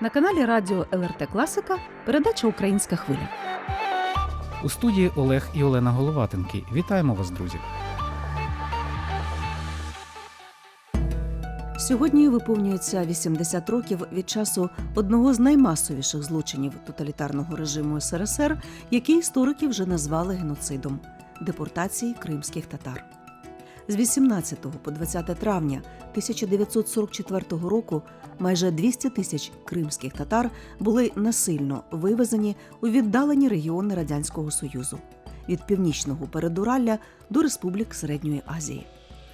На каналі Радіо ЛРТ Класика передача Українська хвиля. У студії Олег і Олена Головатенки. Вітаємо вас, друзі! Сьогодні виповнюється 80 років від часу одного з наймасовіших злочинів тоталітарного режиму СРСР, який історики вже назвали геноцидом депортації кримських татар. З 18 по 20 травня 1944 року майже 200 тисяч кримських татар були насильно вивезені у віддалені регіони Радянського Союзу від північного передуралля до республік Середньої Азії.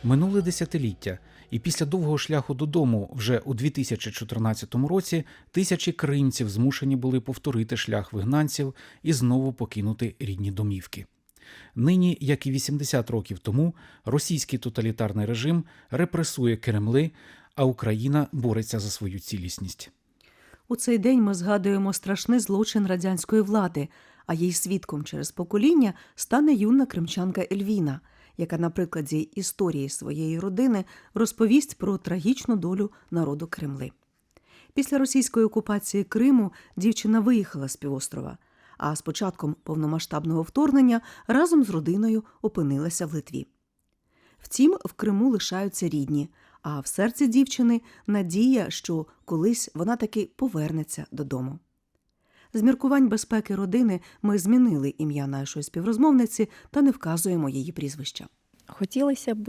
Минуле десятиліття, і після довгого шляху додому, вже у 2014 році, тисячі кримців змушені були повторити шлях вигнанців і знову покинути рідні домівки. Нині, як і 80 років тому, російський тоталітарний режим репресує Кремли, а Україна бореться за свою цілісність. У цей день ми згадуємо страшний злочин радянської влади, а її свідком через покоління стане юна кримчанка Ельвіна, яка на прикладі історії своєї родини розповість про трагічну долю народу Кремли. Після російської окупації Криму дівчина виїхала з півострова, а з початком повномасштабного вторгнення разом з родиною опинилася в Литві. Втім, в Криму лишаються рідні, а в серці дівчини надія, що колись вона таки повернеться додому. З міркувань безпеки родини ми змінили ім'я нашої співрозмовниці та не вказуємо її прізвища. Хотілося б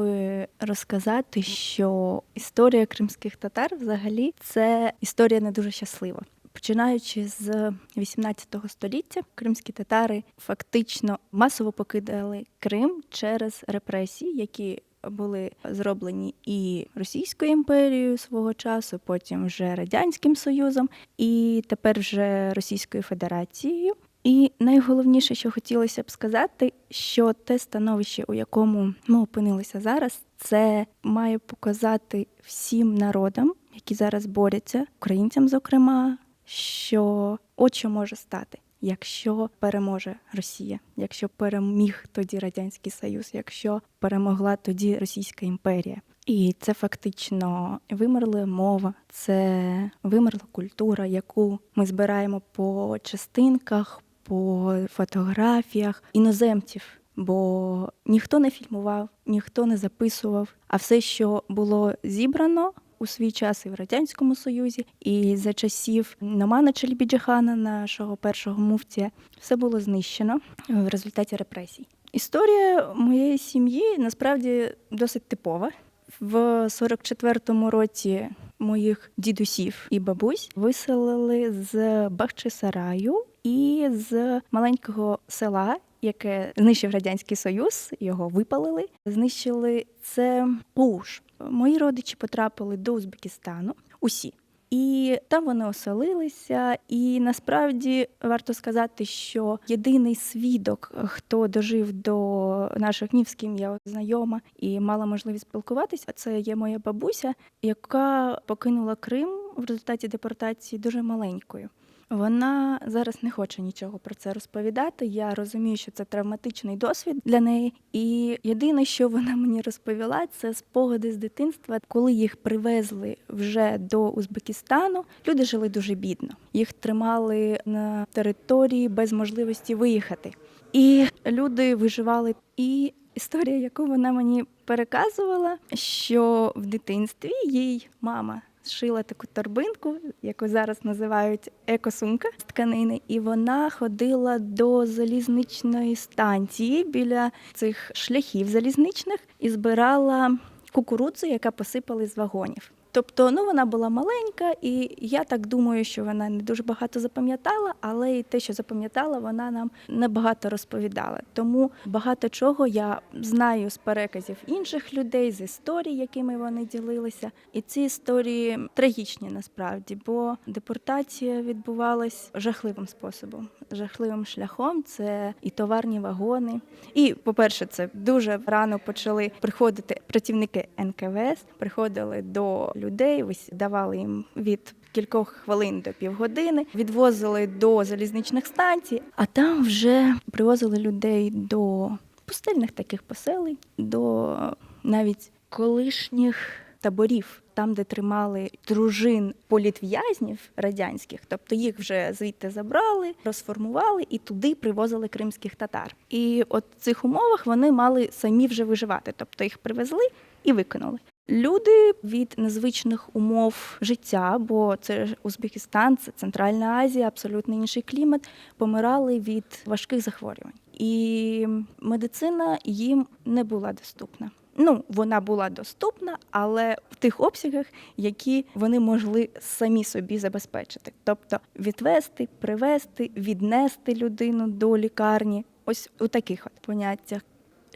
розказати, що історія кримських татар взагалі це історія не дуже щаслива. Починаючи з 18 століття, кримські татари фактично масово покидали Крим через репресії, які були зроблені і Російською імперією свого часу, потім вже Радянським Союзом, і тепер вже Російською Федерацією. І найголовніше, що хотілося б сказати, що те становище, у якому ми опинилися зараз, це має показати всім народам, які зараз борються, українцям, зокрема, що от що може стати, якщо переможе Росія, якщо переміг тоді Радянський Союз, якщо перемогла тоді Російська імперія. І це фактично вимерла мова, це вимерла культура, яку ми збираємо по частинках, по фотографіях іноземців. Бо ніхто не фільмував, ніхто не записував, а все, що було зібрано у свій час і в радянському союзі, і за часів Номана Челібіджихана, нашого першого муфтія, все було знищено в результаті репресій. Історія моєї сім'ї насправді досить типова. В 44-му році моїх дідусів і бабусь виселили з Бахчисараю і з маленького села, яке знищив радянський союз. Його випалили. Знищили це Уж. Мої родичі потрапили до Узбекистану. Усі. І там вони оселилися. І насправді варто сказати, що єдиний свідок, хто дожив до наших днів, з ким я знайома і мала можливість спілкуватися, це є моя бабуся, яка покинула Крим в результаті депортації дуже маленькою. Вона зараз не хоче нічого про це розповідати. Я розумію, що це травматичний досвід для неї. І єдине, що вона мені розповіла, це спогади з дитинства, коли їх привезли вже до Узбекистану. Люди жили дуже бідно. Їх тримали на території без можливості виїхати. І люди виживали. І історія, яку вона мені переказувала, що в дитинстві їй мама зшила таку торбинку, яку зараз називають екосумка з тканини, і вона ходила до залізничної станції біля цих шляхів залізничних і збирала кукурудзу, яка посипали з вагонів. Тобто, ну вона була маленька, і я так думаю, що вона не дуже багато запам'ятала, але і те, що запам'ятала, вона нам небагато розповідала. Тому багато чого я знаю з переказів інших людей, з історій, якими вони ділилися. І ці історії трагічні насправді, бо депортація відбувалась жахливим способом, жахливим шляхом. Це і товарні вагони. І, по-перше, це дуже рано почали приходити працівники НКВС, приходили до людей, давали їм від кількох хвилин до півгодини, відвозили до залізничних станцій, а там вже привозили людей до пустельних таких поселень, до навіть колишніх таборів там, де тримали дружин політв'язнів радянських, тобто їх вже звідти забрали, розформували і туди привозили кримських татар. І от в цих умовах вони мали самі вже виживати, тобто їх привезли і викинули. Люди від незвичних умов життя, бо це Узбекистан, це Центральна Азія, абсолютно інший клімат, помирали від важких захворювань. І медицина їм не була доступна. Ну, вона була доступна, але в тих обсягах, які вони могли самі собі забезпечити. Тобто відвести, привезти, віднести людину до лікарні. Ось у таких от поняттях.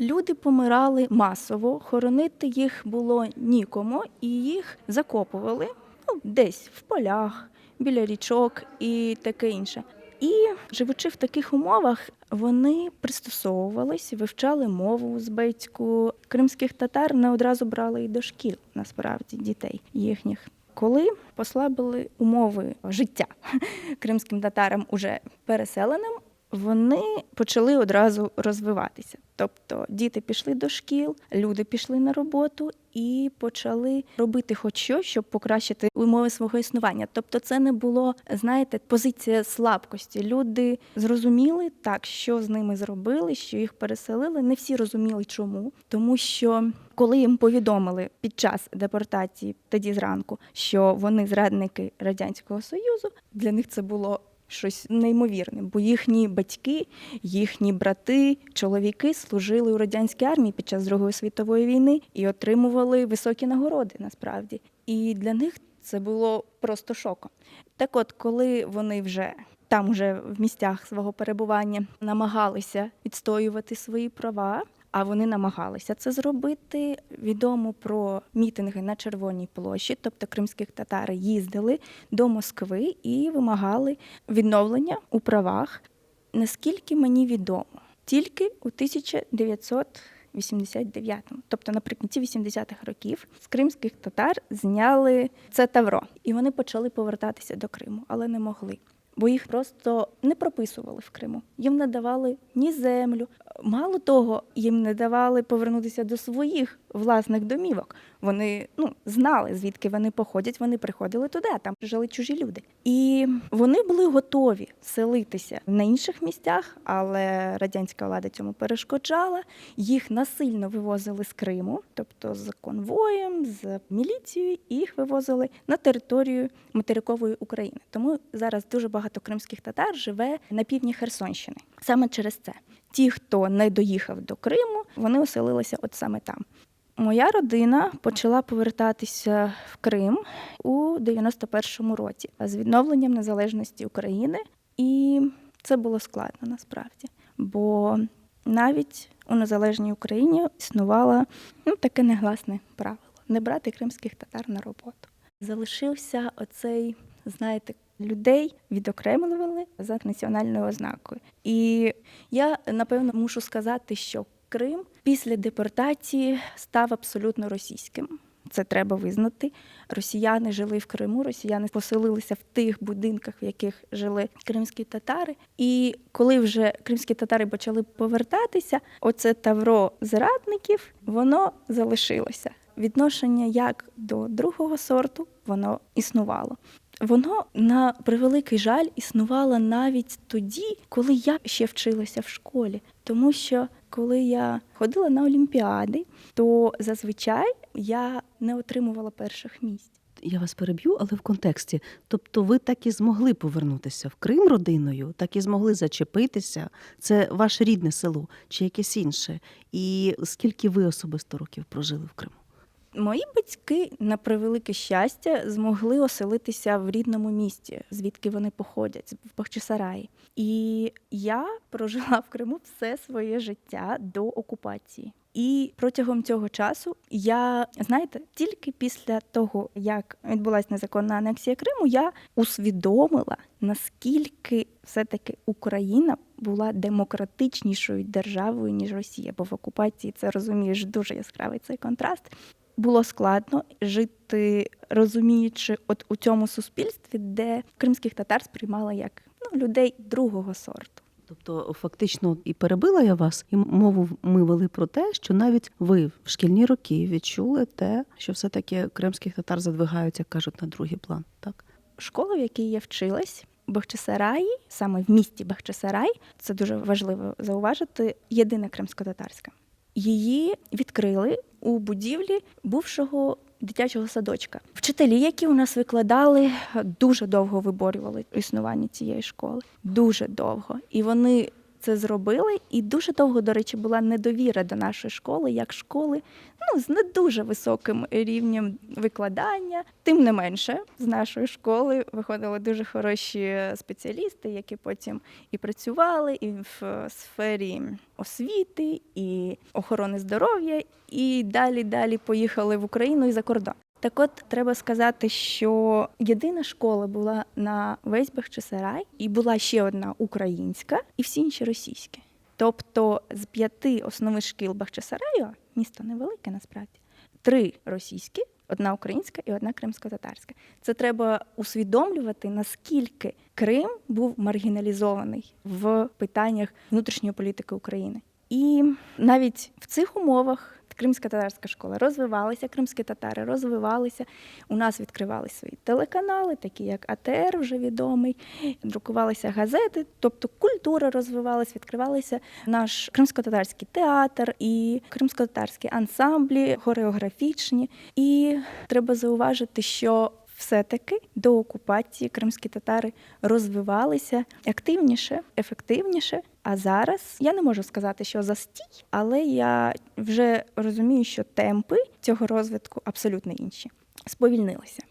Люди помирали масово, хоронити їх було нікому, і їх закопували ну, десь в полях, біля річок і таке інше. І живучи в таких умовах, вони пристосовувались, вивчали мову узбецьку. Кримських татар не одразу брали і до шкіл, насправді, дітей їхніх. Коли послабили умови життя кримським татарам уже переселеним, вони почали одразу розвиватися. Тобто діти пішли до шкіл, люди пішли на роботу і почали робити хоч щось, щоб покращити умови свого існування. Тобто, це не було, знаєте, позиція слабкості. Люди зрозуміли так, що з ними зробили, що їх переселили. Не всі розуміли, чому, тому що. Коли їм повідомили під час депортації тоді зранку, що вони зрадники радянського союзу, для них це було щось неймовірне, бо їхні батьки, їхні брати, чоловіки служили у радянській армії під час Другої світової війни і отримували високі нагороди насправді. І для них це було просто шоком. Так от, коли вони вже там, уже в місцях свого перебування, намагалися відстоювати свої права. А вони намагалися це зробити. Відомо про мітинги на Червоній площі, тобто кримських татари їздили до Москви і вимагали відновлення у правах. Наскільки мені відомо, тільки у 1989-му, тобто наприкінці 80-х років, з кримських татар зняли це тавро, і вони почали повертатися до Криму, але не могли. Бо їх просто не прописували в Криму. Їм не давали ні землю. Мало того, їм не давали повернутися до своїх власних домівок. Вони ну знали, звідки вони походять. Вони приходили туди, а там жили чужі люди. І вони були готові селитися на інших місцях, але радянська влада цьому перешкоджала. Їх насильно вивозили з Криму, тобто з конвоєм, з міліцією, і їх вивозили на територію материкової України. Тому зараз дуже багато кримських татар живе на півдні Херсонщини. Саме через це ті, хто не доїхав до Криму, вони оселилися от саме там. Моя родина почала повертатися в Крим у 91-му році з відновленням незалежності України, і це було складно насправді. Бо навіть у незалежній Україні існувало ну, таке негласне правило не брати кримських татар на роботу. Залишився оцей, знаєте, людей відокремлювали за національною ознакою. І я напевно мушу сказати, що Крим після депортації став абсолютно російським. Це треба визнати. Росіяни жили в Криму, росіяни поселилися в тих будинках, в яких жили кримські татари. І коли вже кримські татари почали повертатися, оце тавро зрадників воно залишилося. Відношення як до другого сорту воно існувало. Воно на превеликий жаль існувало навіть тоді, коли я ще вчилася в школі. Тому що коли я ходила на олімпіади, то зазвичай я не отримувала перших місць. Я вас переб'ю, але в контексті. Тобто, ви так і змогли повернутися в Крим родиною, так і змогли зачепитися. Це ваше рідне село чи якесь інше? І скільки ви особисто років прожили в Криму? Мої батьки, на превелике щастя, змогли оселитися в рідному місті, звідки вони походять, в Бахчисараї. І я прожила в Криму все своє життя до окупації. І протягом цього часу я, знаєте, тільки після того, як відбулася незаконна анексія Криму, я усвідомила, наскільки все-таки Україна була демократичнішою державою, ніж Росія, бо в окупації це розумієш дуже яскравий цей контраст було складно жити, розуміючи, от у цьому суспільстві, де кримських татар сприймали як ну, людей другого сорту. Тобто, фактично, і перебила я вас, і мову ми вели про те, що навіть ви в шкільні роки відчули те, що все-таки кримських татар задвигають, як кажуть, на другий план. Так Школа, в якій я вчилась, Бахчисараї, саме в місті Бахчисарай, це дуже важливо зауважити, єдина кримсько-татарська. Її відкрили у будівлі бувшого дитячого садочка. Вчителі, які у нас викладали, дуже довго виборювали існування цієї школи. Дуже довго. І вони це зробили. І дуже довго, до речі, була недовіра до нашої школи, як школи, ну з не дуже високим рівнем викладання. Тим не менше, з нашої школи виходили дуже хороші спеціалісти, які потім і працювали і в сфері освіти, і охорони здоров'я, і далі далі поїхали в Україну і за кордон. Так от треба сказати, що єдина школа була на весь Бахчисарай, і була ще одна українська, і всі інші російські. Тобто з п'яти основних шкіл Бахчисараю, місто невелике насправді, три російські, одна українська і одна кримсько-татарська. Це треба усвідомлювати, наскільки Крим був маргіналізований в питаннях внутрішньої політики України. І навіть в цих умовах кримська татарська школа розвивалася, кримські татари розвивалися. У нас відкривалися свої телеканали, такі як АТР, вже відомий, друкувалися газети, тобто культура розвивалася, відкривалися наш кримсько-татарський театр і кримсько-татарські ансамблі, хореографічні. І треба зауважити, що все-таки до окупації кримські татари розвивалися активніше, ефективніше. А зараз я не можу сказати, що застій, але я вже розумію, що темпи цього розвитку абсолютно інші. Сповільнилися.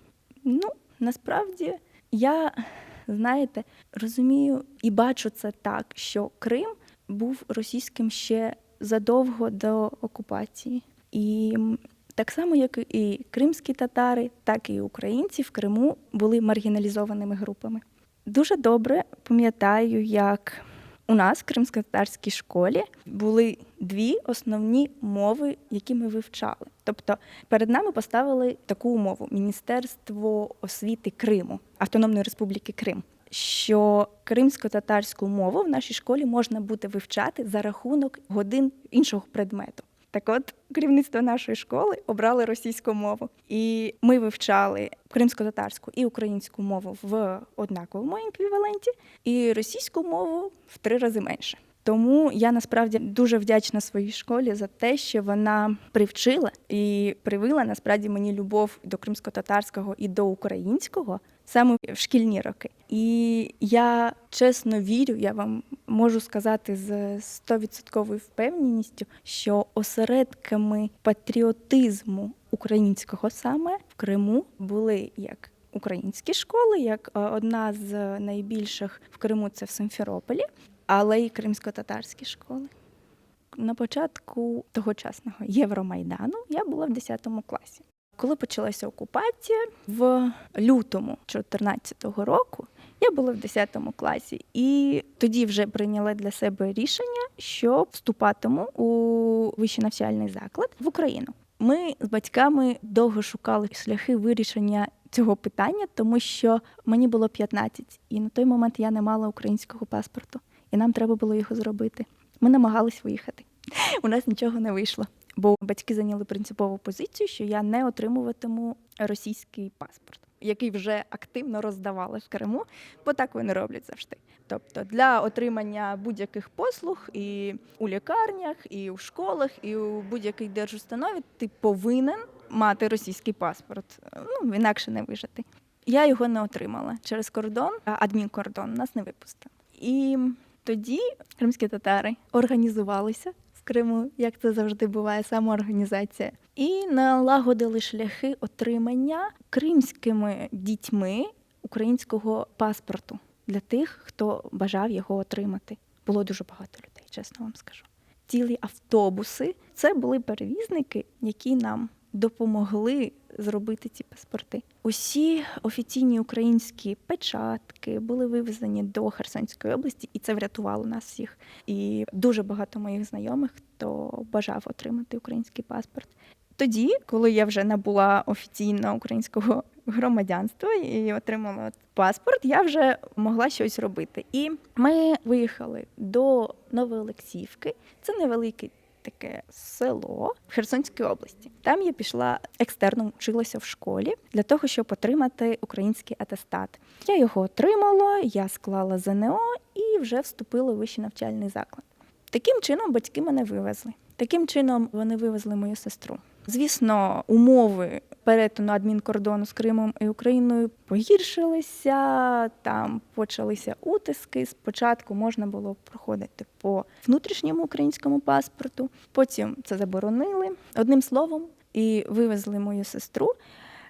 Ну, насправді, я, знаєте, розумію і бачу це так, що Крим був російським ще задовго до окупації. І так само, як і кримські татари, так і українці в Криму були маргіналізованими групами. Дуже добре пам'ятаю, як у нас в кримсько-татарській школі були дві основні мови, які ми вивчали. Тобто перед нами поставили таку умову Міністерство освіти Криму, Автономної Республіки Крим. Що кримсько-татарську мову в нашій школі можна буде вивчати за рахунок годин іншого предмету. Так от керівництво нашої школи обрали російську мову, і ми вивчали кримсько-татарську і українську мову в однаковому еквіваленті, і російську мову в три рази менше. Тому я насправді дуже вдячна своїй школі за те, що вона привчила і привила насправді мені любов до кримсько-татарського і до українського саме в шкільні роки. І я чесно вірю, я вам можу сказати з стовідсотковою впевненістю, що осередками патріотизму українського саме в Криму були як українські школи, як е, одна з найбільших в Криму це в Симферополі, але й кримсько-татарські школи. На початку тогочасного Євромайдану я була в 10 класі. Коли почалася окупація в лютому 2014 року, я була в 10 класі, і тоді вже прийняла для себе рішення, що вступатиму у вищий навчальний заклад в Україну. Ми з батьками довго шукали шляхи вирішення цього питання, тому що мені було 15, і на той момент я не мала українського паспорту, і нам треба було його зробити. Ми намагались виїхати. У нас нічого не вийшло. Бо батьки зайняли принципову позицію, що я не отримуватиму російський паспорт, який вже активно роздавали в Криму, бо так вони роблять завжди. Тобто для отримання будь-яких послуг і у лікарнях, і у школах, і у будь-якій держустанові ти повинен мати російський паспорт. Ну інакше не вижити. Я його не отримала через кордон, адмінкордон нас не випустив. І тоді кримські татари організувалися. Криму, як це завжди буває, самоорганізація, і налагодили шляхи отримання кримськими дітьми українського паспорту для тих, хто бажав його отримати. Було дуже багато людей, чесно вам скажу. Цілі автобуси це були перевізники, які нам допомогли зробити ці паспорти. Усі офіційні українські печатки були вивезені до Херсонської області, і це врятувало нас всіх. І дуже багато моїх знайомих, хто бажав отримати український паспорт. Тоді, коли я вже набула офіційно українського громадянства і отримала паспорт, я вже могла щось робити. І ми виїхали до Новоолексіївки. Це невелике таке село в Херсонській області. Там я пішла екстерно вчилася в школі для того, щоб отримати український атестат. Я його отримала, я склала ЗНО і вже вступила в вищий навчальний заклад. Таким чином батьки мене вивезли. Таким чином вони вивезли мою сестру. Звісно, умови перетину адмінкордону з Кримом і Україною погіршилися. Там почалися утиски. Спочатку можна було проходити по внутрішньому українському паспорту, потім це заборонили. Одним словом, і вивезли мою сестру.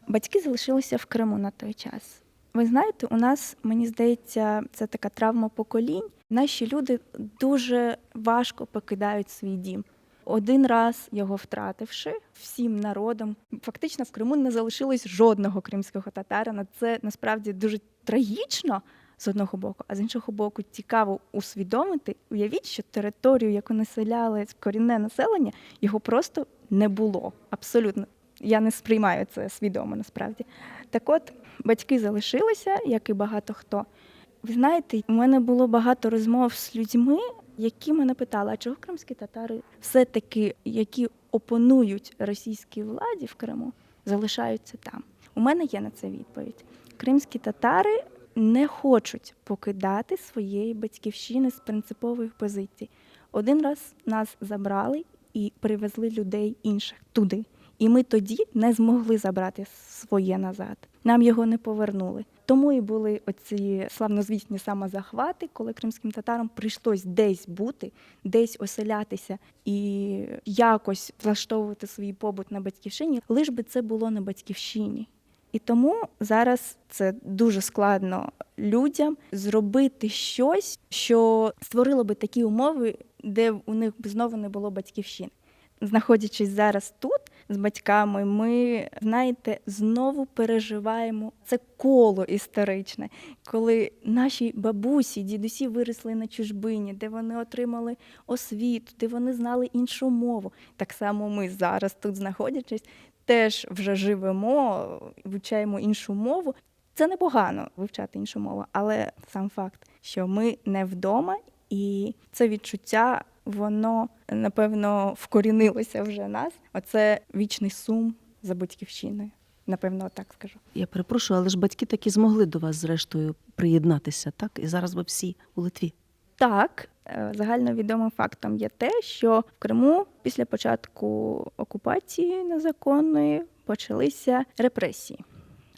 Батьки залишилися в Криму на той час. Ви знаєте, у нас, мені здається, це така травма поколінь. Наші люди дуже важко покидають свій дім. Один раз його втративши всім народом, фактично в Криму не залишилось жодного кримського татарина. Це насправді дуже трагічно з одного боку, а з іншого боку, цікаво усвідомити. Уявіть, що територію, яку населяли корінне населення, його просто не було. Абсолютно. Я не сприймаю це свідомо насправді. Так от, батьки залишилися, як і багато хто. Ви знаєте, у мене було багато розмов з людьми, які мене питали, а чого кримські татари все-таки, які опонують російській владі в Криму, залишаються там. У мене є на це відповідь. Кримські татари не хочуть покидати своєї батьківщини з принципових позицій. Один раз нас забрали і привезли людей інших туди. І ми тоді не змогли забрати своє назад. Нам його не повернули. Тому і були оці славнозвісні самозахвати, коли кримським татарам прийшлось десь бути, десь оселятися і якось влаштовувати свій побут на батьківщині, лиш би це було на батьківщині. І тому зараз це дуже складно людям зробити щось, що створило би такі умови, де у них б знову не було батьківщини. Знаходячись зараз тут з батьками, ми знаєте, знову переживаємо це коло історичне, коли наші бабусі, дідусі виросли на чужбині, де вони отримали освіту, де вони знали іншу мову. Так само ми зараз тут знаходячись, теж вже живемо, вивчаємо іншу мову. Це непогано вивчати іншу мову, але сам факт, що ми не вдома, і це відчуття воно напевно вкорінилося вже в нас. Оце вічний сум за батьківщиною. Напевно, так скажу. Я перепрошую, але ж батьки таки змогли до вас, зрештою, приєднатися, так? І зараз ви всі у Литві. Так, е, загальновідомим фактом є те, що в Криму після початку окупації незаконної почалися репресії.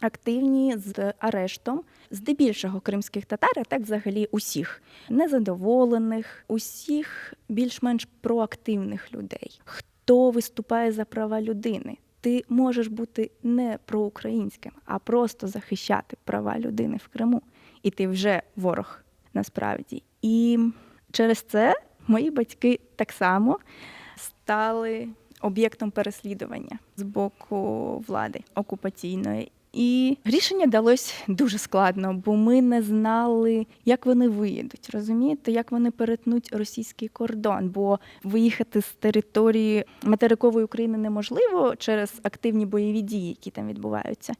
Активні з арештом здебільшого кримських татар, а так взагалі усіх незадоволених, усіх більш-менш проактивних людей, хто виступає за права людини. Ти можеш бути не проукраїнським, а просто захищати права людини в Криму. І ти вже ворог насправді. І через це мої батьки так само стали об'єктом переслідування з боку влади окупаційної. І рішення далось дуже складно, бо ми не знали, як вони виїдуть. Розумієте, як вони перетнуть російський кордон. Бо виїхати з території материкової України неможливо через активні бойові дії, які там відбуваються.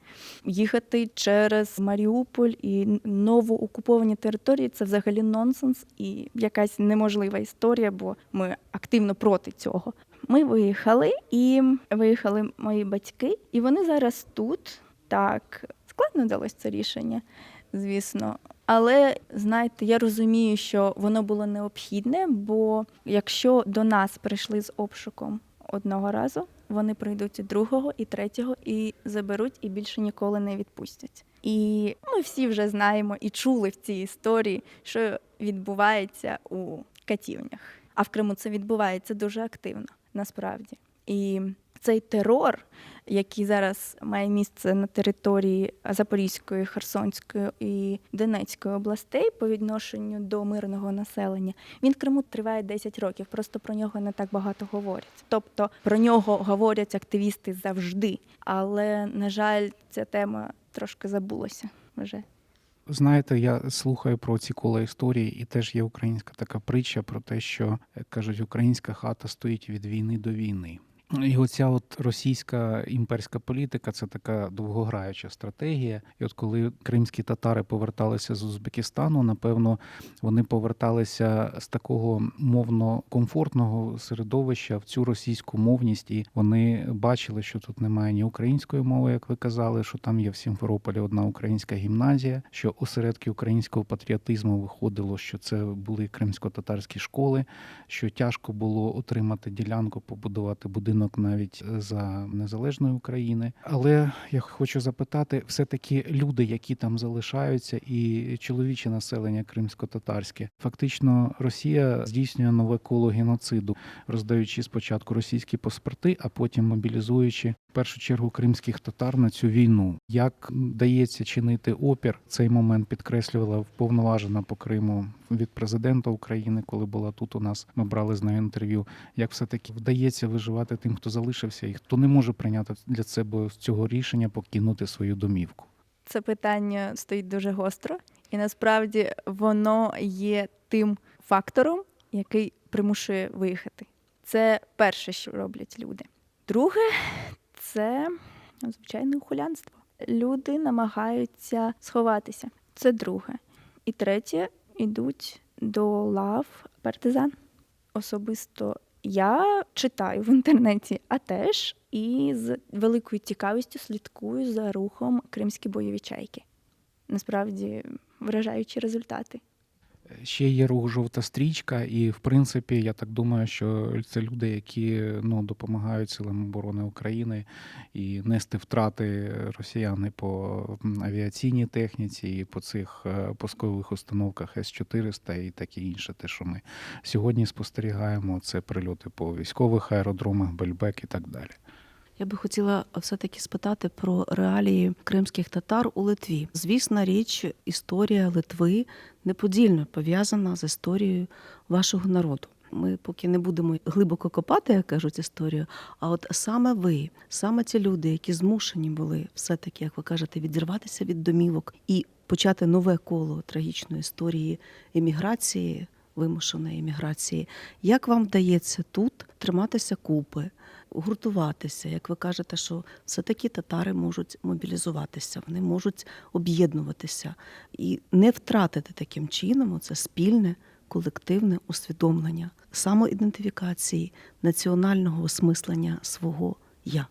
Їхати через Маріуполь і ново окуповані території це взагалі нонсенс і якась неможлива історія, бо ми активно проти цього. Ми виїхали, і виїхали мої батьки, і вони зараз тут. Так, складно далось це рішення, звісно. Але знаєте, я розумію, що воно було необхідне, бо якщо до нас прийшли з обшуком одного разу, вони прийдуть і другого, і третього, і заберуть, і більше ніколи не відпустять. І ми всі вже знаємо і чули в цій історії, що відбувається у катівнях. А в Криму це відбувається дуже активно, насправді. І цей терор, який зараз має місце на території Запорізької, Херсонської і Донецької областей по відношенню до мирного населення, він в Криму триває 10 років. Просто про нього не так багато говорять. Тобто про нього говорять активісти завжди. Але на жаль, ця тема трошки забулася вже. Знаєте, я слухаю про ці кола історії, і теж є українська така притча про те, що як кажуть, українська хата стоїть від війни до війни. І оця от російська імперська політика це така довгограюча стратегія. І от коли кримські татари поверталися з Узбекистану, напевно, вони поверталися з такого мовно комфортного середовища в цю російську мовність, і вони бачили, що тут немає ні української мови, як ви казали, що там є в Сімферополі одна українська гімназія, що осередки українського патріотизму виходило, що це були кримсько-татарські школи, що тяжко було отримати ділянку, побудувати будинок навіть за незалежної України. Але я хочу запитати, все-таки люди, які там залишаються, і чоловіче населення кримсько-татарське, фактично Росія здійснює нове коло геноциду, роздаючи спочатку російські паспорти, а потім мобілізуючи в першу чергу кримських татар на цю війну. Як вдається чинити опір? Цей момент підкреслювала вповноважена по Криму від президента України, коли була тут у нас. Ми брали з нею інтерв'ю. Як все таки вдається виживати тим, хто залишився, і хто не може прийняти для себе цього рішення покинути свою домівку? Це питання стоїть дуже гостро, і насправді воно є тим фактором, який примушує виїхати. Це перше, що роблять люди. Друге, це ну, звичайне ухулянство. Люди намагаються сховатися. Це друге. І третє, йдуть до лав партизан. Особисто я читаю в інтернеті, а теж і з великою цікавістю слідкую за рухом кримські бойові чайки. Насправді вражаючі результати. Ще є рух жовта стрічка, і в принципі, я так думаю, що це люди, які ну допомагають силам оборони України і нести втрати росіяни по авіаційній техніці, і по цих е, пускових установках С-400 і таке інше. Те, що ми сьогодні спостерігаємо, це прильоти по військових аеродромах, Бельбек і так далі. Я би хотіла все-таки спитати про реалії кримських татар у Литві. Звісна річ, історія Литви неподільно пов'язана з історією вашого народу. Ми поки не будемо глибоко копати, як кажуть, історію. А от саме ви, саме ті люди, які змушені були все-таки, як ви кажете, відірватися від домівок і почати нове коло трагічної історії еміграції, вимушеної еміграції. Як вам вдається тут триматися купи, гуртуватися? Як ви кажете, що все-таки татари можуть мобілізуватися, вони можуть об'єднуватися і не втратити таким чином це спільне колективне усвідомлення, самоідентифікації, національного осмислення свого я.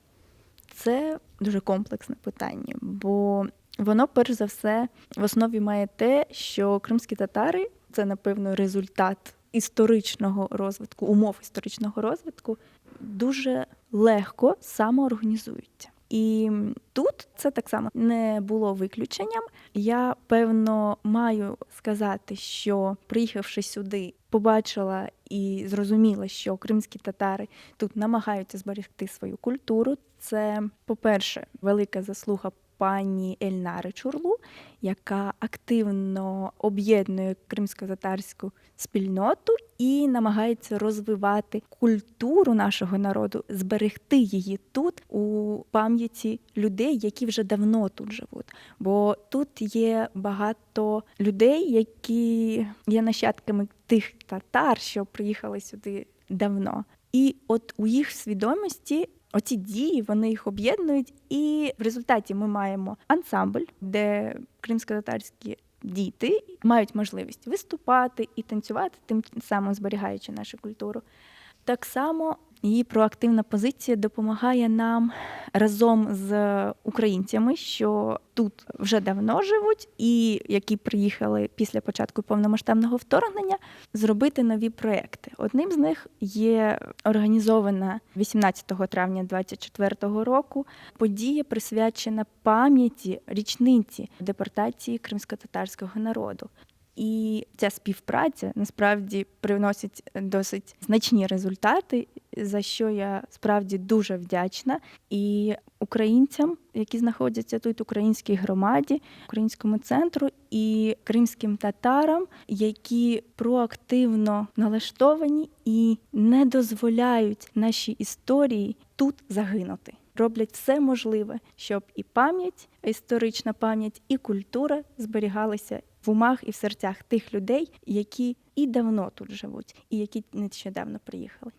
Це дуже комплексне питання, бо воно, перш за все, в основі має те, що кримські татари це, напевно, результат історичного розвитку, умов історичного розвитку, дуже легко самоорганізуються. І тут це так само не було виключенням. Я певно маю сказати, що приїхавши сюди, побачила і зрозуміла, що кримські татари тут намагаються зберегти свою культуру. Це, по-перше, велика заслуга пані Ельнари Чурлу, яка активно об'єднує кримсько-татарську спільноту і намагається розвивати культуру нашого народу, зберегти її тут у пам'яті людей, які вже давно тут живуть. Бо тут є багато людей, які є нащадками тих татар, що приїхали сюди давно. І от у їх свідомості оці дії вони їх об'єднують, і в результаті ми маємо ансамбль, де кримсько-татарські діти мають можливість виступати і танцювати, тим самим зберігаючи нашу культуру. Так само її проактивна позиція допомагає нам разом з українцями, що тут вже давно живуть, і які приїхали після початку повномасштабного вторгнення, зробити нові проекти. Одним з них є організована 18 травня 2024 року подія, присвячена пам'яті річниці депортації кримсько-татарського народу. І ця співпраця насправді приносить досить значні результати, за що я справді дуже вдячна. І українцям, які знаходяться тут, українській громаді, українському центру і кримським татарам, які проактивно налаштовані і не дозволяють нашій історії тут загинути. Роблять все можливе, щоб і пам'ять, історична пам'ять, і культура зберігалися в умах і в серцях тих людей, які і давно тут живуть, і які нещодавно приїхали.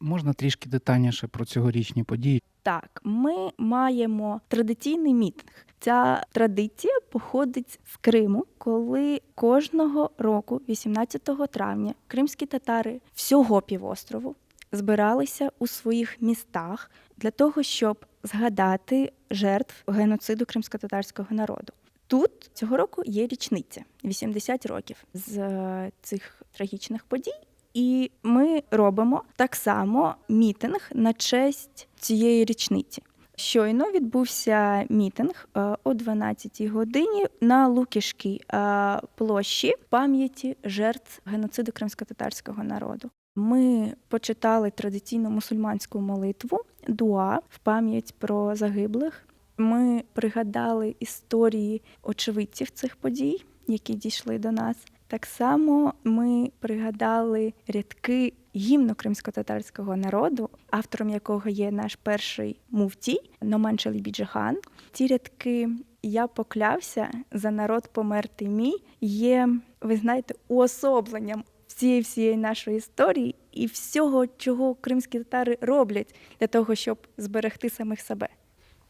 Можна трішки детальніше про цьогорічні події? Так, ми маємо традиційний мітинг. Ця традиція походить з Криму, коли кожного року, 18 травня, кримські татари всього півострову збиралися у своїх містах для того, щоб згадати жертв геноциду кримсько-татарського народу. Тут цього року є річниця 80 років з е, цих трагічних подій. І ми робимо так само мітинг на честь цієї річниці. Щойно відбувся мітинг е, о 12-й годині на Лукішкій е, площі пам'яті жертв геноциду кримсько-татарського народу. Ми почитали традиційну мусульманську молитву дуа в пам'ять про загиблих. Ми пригадали історії очевидців цих подій, які дійшли до нас. Так само ми пригадали рядки гімну кримсько-татарського народу, автором якого є наш перший муфтій Номан Чалібіджихан. Ці рядки я поклявся за народ померти мій є, ви знаєте, уособленням всієї всієї нашої історії і всього, чого кримські татари роблять для того, щоб зберегти самих себе.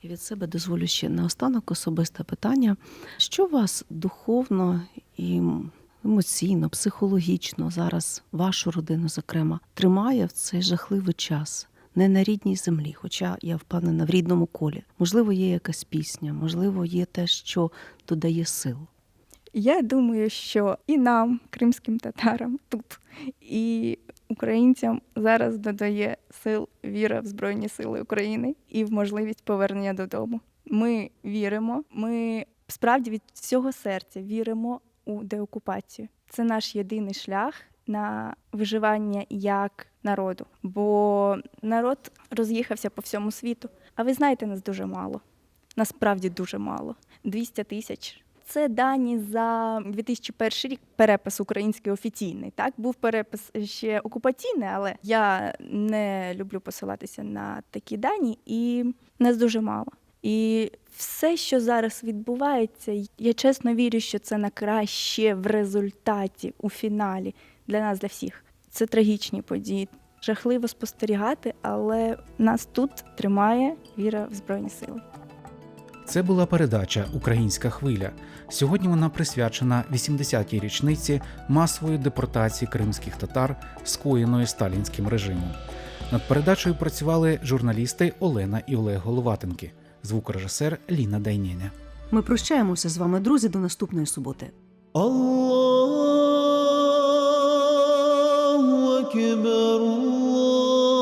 І від себе дозволю ще наостанок особисте питання. Що вас духовно і емоційно, психологічно зараз, вашу родину, зокрема, тримає в цей жахливий час? Не на рідній землі, хоча я впевнена в рідному колі. Можливо, є якась пісня, можливо, є те, що додає сил. Я думаю, що і нам, кримським татарам, тут, і українцям зараз додає сил віра в Збройні Сили України і в можливість повернення додому. Ми віримо, ми справді від всього серця віримо у деокупацію. Це наш єдиний шлях на виживання як народу. Бо народ роз'їхався по всьому світу. А ви знаєте, нас дуже мало. Насправді дуже мало. 200 тисяч. Це дані за 2001 рік. Перепис український офіційний. Так був перепис ще окупаційний, але я не люблю посилатися на такі дані, і нас дуже мало. І все, що зараз відбувається, я чесно вірю, що це на краще в результаті у фіналі для нас, для всіх. Це трагічні події. Жахливо спостерігати, але нас тут тримає віра в Збройні Сили. Це була передача Українська хвиля. Сьогодні вона присвячена 80-й річниці масової депортації кримських татар, скоєної сталінським режимом. Над передачею працювали журналісти Олена і Олег Головатенки, звукорежисер Ліна Дайнєня. Ми прощаємося з вами, друзі, до наступної суботи. Аллаху Акбар, Аллаху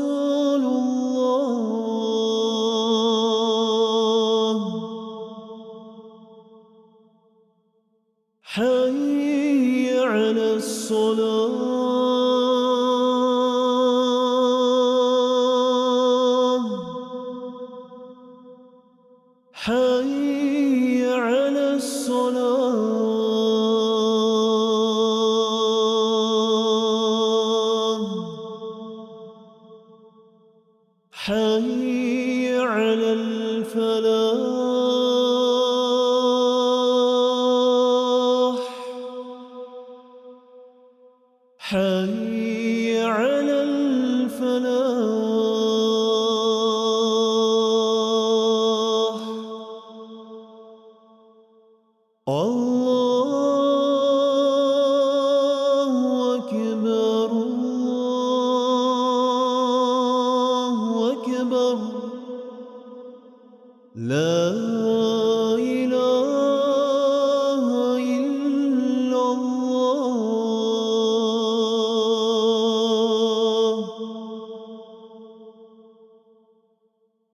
giới